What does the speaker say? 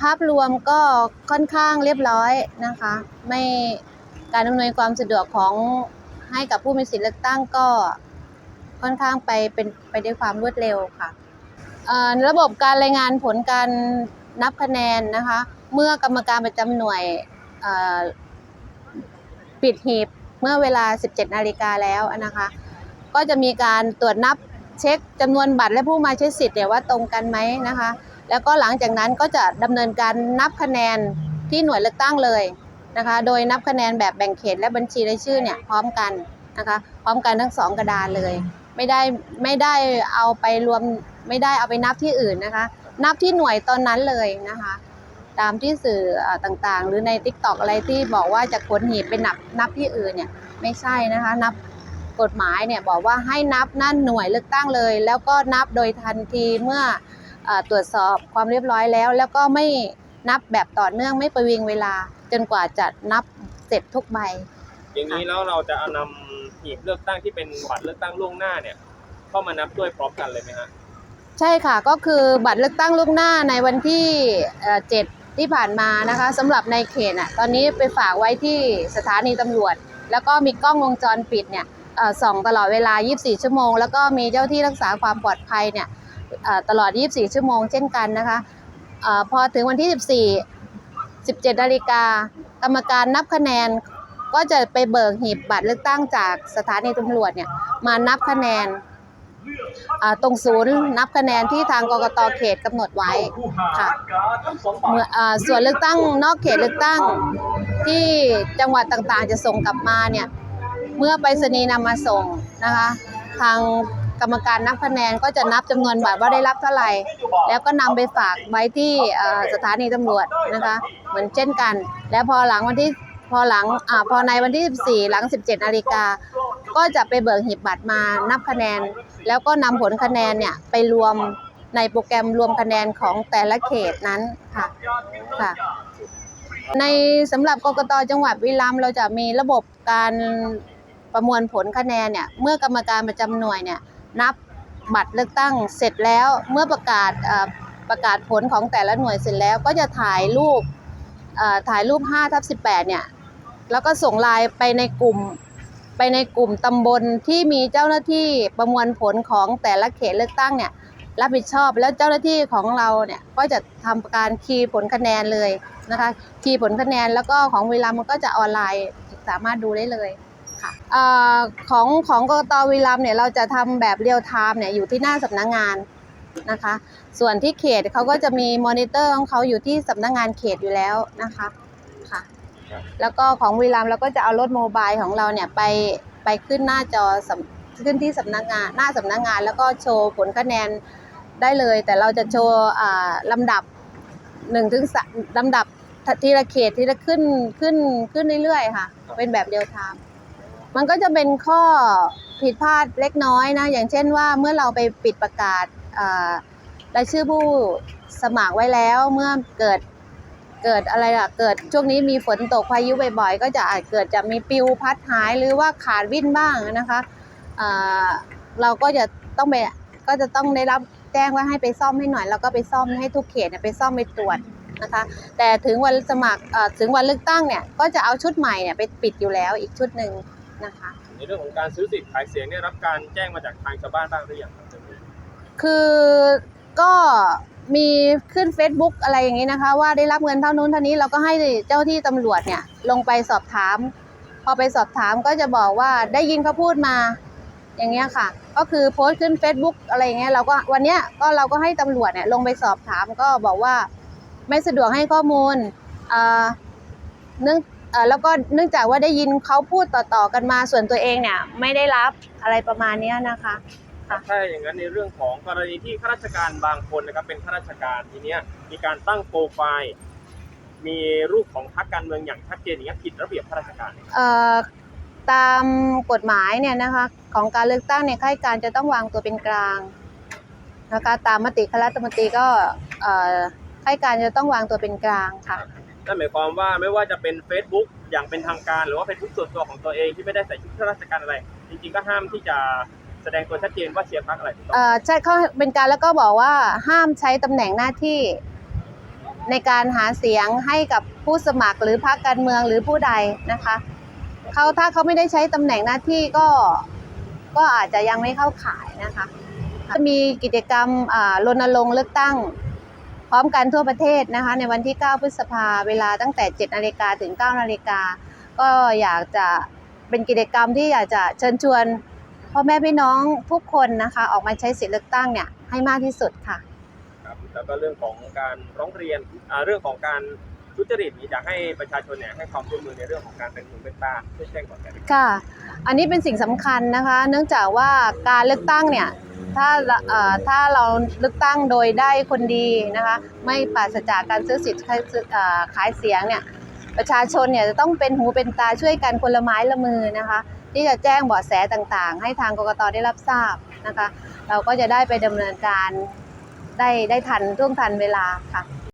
ภาพรวมก็ค่อนข้างเรียบร้อยนะคะ ไม่การอำนวยความสะดวกของให้กับผู้มีสิทธิ์เลือกตั้งก็ค่อนข้างไปเป็นไปด้วยความรวดเร็วค่ะระบบการรายงานผลการนับคะแนนนะคะ เมื่อกรรมการประจำหน่วยปิดหีบเมื่อเวลา 17 นาฬิกาแล้วนะคะ ก็จะมีการตรวจนับเช็คจำนวนบัตรและผู้มาใช้สิทธิ์เนี่ยว่าตรงกันไหมนะคะ แล้วก็หลังจากนั้นก็จะดำเนินการนับคะแนนที่หน่วยเลือกตั้งเลยนะคะ โดยนับคะแนนแบบแบ่งเขตและบัญชีรายชื่อเนี่ยพร้อมกันนะคะ พร้อมกันทั้งสองกระดานเลย ไม่ได้ไม่ได้เอาไปรวมไม่ได้เอาไปนับที่อื่นนะคะ นับที่หน่วยตอนนั้นเลยนะคะ ตามที่สื่ออต่างๆ หรือใน t ิ k t o k อะไรที่บอกว่าจะขนหีบไปนับนับที่อื่นเนี่ยไม่ใช่นะคะ นับกฎหมายเนี่ยบอกว่าให้นับนั่นหน่วยเลือกตั้งเลย แล้วก็นับโดยทันทีเมื่อ ตรวจสอบความเรียบร้อยแล้ว แล้วก็ไม่นับแบบต่อเนื่องไม่ประวิงเวลา จนกว่าจะนับเสร็จทุกใบ อย่างนี้แล้วเราจะเอานำหีบเลือกตั้งที่เป็นบัตรเลือกตั้งล่วงหน้าเนี่ยเข้ามานับด้วยพร้อมกันเลยไหมฮะใช่ค่ะก็คือบัตรเลือกตั้งล่วงหน้าในวันที่เอ่อ7ที่ผ่านมานะคะสำหรับในเขตอะตอนนี้ไปฝากไว้ที่สถานีตำรวจ แล้วก็มีกล้องวงจรปิดเนี่ยเอ่อส่องตลอดเวลา 24 ชั่วโมง แล้วก็มีเจ้าที่รักษาความปลอดภัยเนี่ยเอ่อ ตลอด 24 ชั่วโมงเช่นกันนะคะออพอถึงวันที่ 14 17นาฬิกากรรมการนับคะแนนก็จะไปเบิกหีบบัตรเลือกตั้งจากสถานีตำรวจเนี่ยมานับคะแนนตรงศูนย์นับคะแนนที่ทางกกตเขตกำหนดไว้ค่ะเมื่อส่วนเลือกตั้งนอกเขตเลือกตั้งที่จังหวัดต่างๆ จะส่งกลับมาเนี่ยเมื่อไปรษณีย์นำมาส่งนะคะ ทาง กรรมการนับคะแนนก็จะนับจำนวนบัตรว่าได้รับเท่าไหร่ แล้วก็นำไปฝากไว้ที่สถานีตำรวจนะคะ เหมือนเช่นกัน แล้วพอหลังวันที่พอหลังอพอในวันที่ 14 หลัง 17นาฬิกาก็จะไปเบิกหีบบัตรมานับคะแนน แล้วก็นำผลคะแนนเนี่ยไปรวมในโปรแกรมรวมคะแนนของแต่ละเขตนั้นค่ะค่ะในสำหรับกกตจังหวัดบุรีรัมย์เราจะมีระบบการประมวลผลคะแนนเนี่ยเมื่อกรรมการประจำหน่วยเนี่ย นับบัตรเลือกตั้งเสร็จแล้วเมื่อประกาศประกาศผลของแต่ละหน่วยเสร็จแล้วก็จะถ่ายรูปถ่ายรูป5ทับ18เนี่ยแล้วก็ส่งไลน์ไปในกลุ่มไปในกลุ่มตำบลที่มีเจ้าหน้าที่ประมวลผลของแต่ละเขตเลือกตั้งเนี่ยรับผิดชอบแล้วเจ้าหน้าที่ของเราเนี่ยก็จะทำการคีย์ผลคะแนนเลยนะคะคีย์ผลคะแนนแล้วก็ของเวลามันก็จะออนไลน์สามารถดูได้เลย อของของกกตวีรัมเนี่ยเราจะทำแบบเรียลไทม์เนี่ยอยู่ที่หน้าสำนักงานนะคะ ส่วนที่เขตเขาก็จะมีมอนิเตอร์ของเขาอยู่ที่สำนักงานเขตอยู่แล้วนะคะค่ะแล้วก็ของวีรัมเราก็จะเอารถโมบายของเราเนี่ยไปไปขึ้นหน้าจอขึ้นที่สำนักงานหน้าสำนักงาน แล้วก็โชว์ผลคะแนนได้เลย แต่เราจะโชว์อ่าลำดับหนึ่งถึงสามลำดับทีละเขตทีละขึ้นขึ้นขึ้นเรื่อยๆค่ะ เป็นแบบเรียลไทม์ มันก็จะเป็นข้อผิดพลาดเล็กน้อยนะ อย่างเช่นว่าเมื่อเราไปปิดประกาศรายชื่อผู้สมัครไว้แล้วเมื่อเกิดเกิดอะไรล่ะเกิดช่วงนี้มีฝนตกพายุบ่อยๆ ก็จะอาจเกิดจะมีปิวพัดหายหรือว่าขาดวิ่นบ้างนะคะเราก็จะต้องไปก็จะต้องได้รับแจ้งว่าให้ไปซ่อมให้หน่อยแล้วก็ไปซ่อมให้ทุกเขตเนี่ยไปซ่อมไปตรวจนะคะ แต่ถึงวันสมัครถึงวันเลือกตั้งเนี่ยก็จะเอาชุดใหม่เนี่ยไปปิดอยู่แล้วอีกชุดหนึ่ง นะคะ ในเรื่องของการซื้อสิทธิ์ขายเสียงเนี่ยรับการแจ้งมาจากทางชาวบ้านบ้างหรือยังครับคือก็มีขึ้น Facebook อะไรอย่างนี้นะคะ ว่าได้รับเงินเท่านู้นเท่านี้เราก็ให้เจ้าที่ตำรวจเนี่ยลงไปสอบถาม พอไปสอบถามก็จะบอกว่าได้ยินเขาพูดมาอย่างเงี้ยค่ะ ก็คือโพสต์ขึ้น Facebook อะไรอย่างเงี้ยเราก็วันเนี้ยก็เราก็ให้ตำรวจเนี่ยลงไปสอบถามก็บอกว่าไม่สะดวกให้ข้อมูลอ่าเนื่อง เอ่อแล้วก็เนื่องจากว่าได้ยินเขาพูดต่อๆกันมาส่วนตัวเองเนี่ยไม่ได้รับอะไรประมาณเนี้ยนะคะค่ะถ้าอย่างนั้นในเรื่องของกรณีที่ข้าราชการบางคนนะครับเป็นข้าราชการทีเนี้ยมีการตั้งโปรไฟล์มีรูปของพรรคการเมืองอย่างชัดเจนอย่างเงี้ยผิดระเบียบข้าราชการไหมครับเอ่อตามกฎหมายเนี่ยนะคะของการเลือกตั้งเนี่ยข้าราชการจะต้องวางตัวเป็นกลางนะคะตามมติคณะรัฐมนตรีก็เอ่อข้าราชการจะต้องวางตัวเป็นกลางค่ะ นั่นหมายความว่าไม่ว่าจะเป็น Facebook อย่างเป็นทางการ หรือว่า Facebook ส่วนตัวของตัวเองที่ไม่ได้ใส่ชุดข้าราชการอะไร จริงๆก็ห้ามที่จะแสดงตัวชัดเจนว่าเชียร์พรรคอะไรถูกต้องเอ่อใช่เขาเป็นการแล้วก็บอกว่าห้ามใช้ตำแหน่งหน้าที่ ในการหาเสียงให้กับผู้สมัครหรือพรรคการเมืองหรือผู้ใดนะคะเขาถ้าเขาไม่ได้ใช้ตำแหน่งหน้าที่ก็ก็อาจจะยังไม่เข้าข่ายนะคะ จะมีกิจกรรมอ่ารณรงค์เลือกตั้ง ร้อมกันทั่วประเทศนะคะ ในวันที่ 9 พฤษภาเวลาตั้งแต่ 7 นาฬิกาถึง 9 นาฬิกา ก็อยากจะเป็นกิจกรรมที่อยากจะเชิญชวนพ่อแม่พี่น้องทุกคนนะคะ ออกมาใช้สิทธิเลือกตั้งเนี่ยให้มากที่สุดค่ะ ครับแล้วก็เรื่องของการร้องเรียนอ่าเรื่องของการทุจริตนี่อยากให้ประชาชนเนี่ยให้ความร่วมมือในเรื่องของการเป็นหูเป็นตาช่วยแจ้งก่อนได้ไหมครับค่ะ อันนี้เป็นสิ่งสำคัญนะคะ เนื่องจากว่าการเลือกตั้งเนี่ย ถ้าเอ่อถ้าเราเลือกตั้งโดยได้คนดีนะคะไม่ปราศจากการซื้อสิทธิ์ขายเสียงเนี่ยประชาชนเนี่ยจะต้องเป็นหูเป็นตาช่วยกันคนละไม้ละมือนะคะ ที่จะแจ้งเบาะแสต่างๆ ให้ทางกกตได้รับทราบนะคะ เราก็จะได้ไปดำเนินการได้ได้ทันร่วงทันเวลาค่ะ